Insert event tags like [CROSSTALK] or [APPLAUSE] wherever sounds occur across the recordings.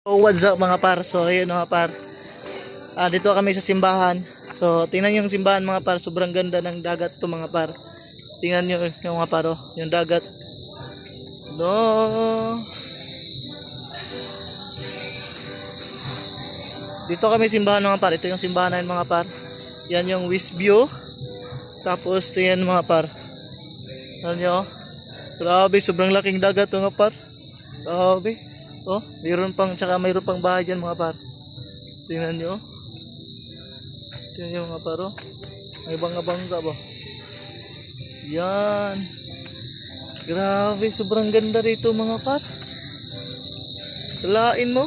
So, what's up mga par? So, ayun mga par. Ah, dito kami sa simbahan. So, tingnan yung simbahan mga par. Sobrang ganda ng dagat to mga par. Tingnan nyo yung mga par, oh, yung dagat. No. Dito kami simbahan mga par. Ito yung simbahan namin mga par. Yan yung West View. Tapos, tingnan mga par. Ano nyo? Grabe, sobrang laking dagat mga par. Grabe. Oh, mayroon pang tsaka mayroon pang bahay diyan mga par. Tingnan niyo. Tingnan niyo mga par. Oh. May bangga-bangga ba? Yan. Grabe, sobrang ganda rito mga par. Lain mo.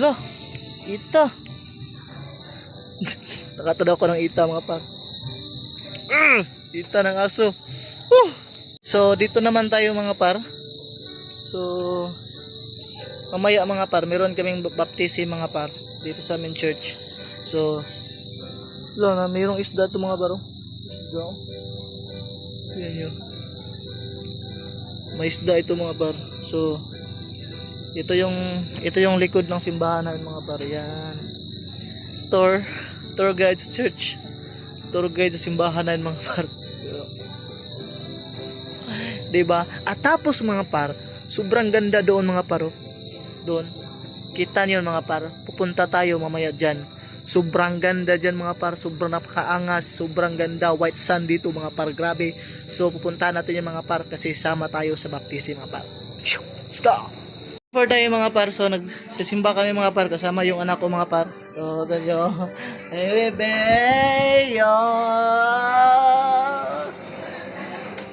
Lah, ita. [LAUGHS] Nakatadaw ko ng ita mga par. Mm, ita ng aso. Whew. So, dito naman tayo mga par. So, mamaya mga par, meron kaming baptism mga par dito sa aming church. So, lo na mayroong isda to mga baro. Isda. Yan yun. May isda ito mga par. So, ito yung ito yung likod ng simbahan namin mga par. Yan. Tour tour guide sa church. Tour guide sa simbahan namin mga par. 'Di ba? At tapos mga par, sobrang ganda doon mga paro. Doon. Kita niyo mga par. Pupunta tayo mamaya diyan. Sobrang ganda diyan mga par. Sobrang napakaangas. Sobrang ganda. White sand dito mga par. Grabe. So pupunta natin yung mga par kasi sama tayo sa baptism mga par. Let's go! For tayo mga par. So nagsisimba kami mga par kasama yung anak ko mga par. So ganyo. [LAUGHS] Hey bebe! Yo! [LAUGHS]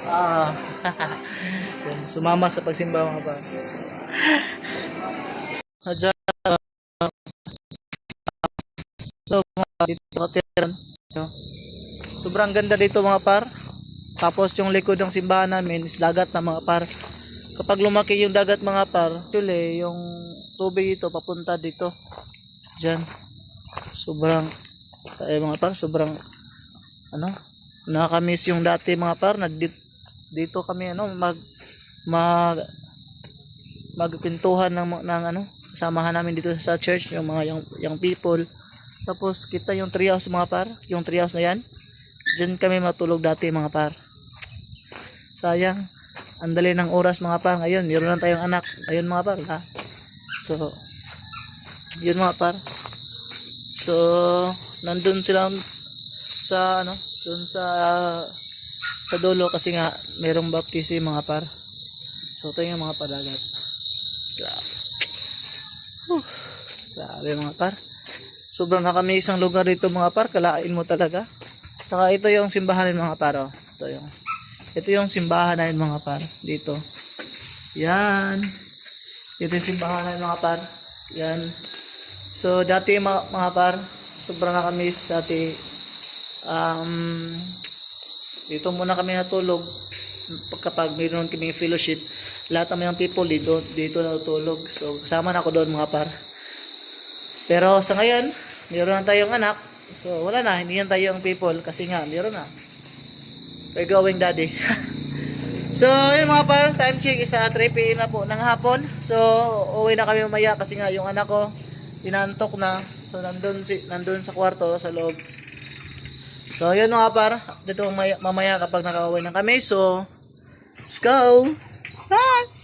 Ah. [LAUGHS] Sumama sa pagsimba mga pa. Hadya. So, dito katiran. No? Sobrang ganda dito mga par. Tapos yung likod ng simbahan namin is dagat na mga par. Kapag lumaki yung dagat mga par, actually yung tubig ito papunta dito. Diyan. Sobrang ay mga par, sobrang ano, nakakamiss yung dati mga par na dito, dito kami ano mag mag magpintuhan ng ng ano samahan namin dito sa church yung mga yung, yung people. Tapos kita yung treehouse mga par yung treehouse na yan. Diyan kami matulog dati mga par. Sayang ang dali ng oras mga par. Ngayon meron na tayong anak. Ayun mga par ha? So yun mga par. So nandun sila sa ano dun sa sa dulo kasi nga merong baptism mga par so ito yung mga padagat. Grabe. Whew. grabe mga par. Sobrang nakami isang lugar dito mga par. Kalain mo talaga. Saka ito yung simbahan ng mga par oh. ito yung ito yung simbahan namin mga par dito. Yan. Ito yung simbahan ng mga par. Yan. So dati mga, mga par sobrang nakamiss dati. Um, dito muna kami natulog. Kapag mayroon kami fellowship lahat ng mga people dito dito natulog so kasama na ako doon mga par pero sa ngayon mayroon na tayong anak so wala na hindi na tayo ang people kasi nga mayroon na we're going daddy [LAUGHS] so yun mga par time check isa 3 p.m. na po ng hapon so uwi na kami mamaya kasi nga yung anak ko tinantok na so nandun, si, nandun sa kwarto sa loob So, yun mga par. Dito mamaya, mamaya kapag nakauwi na kami. So, let's go! 哎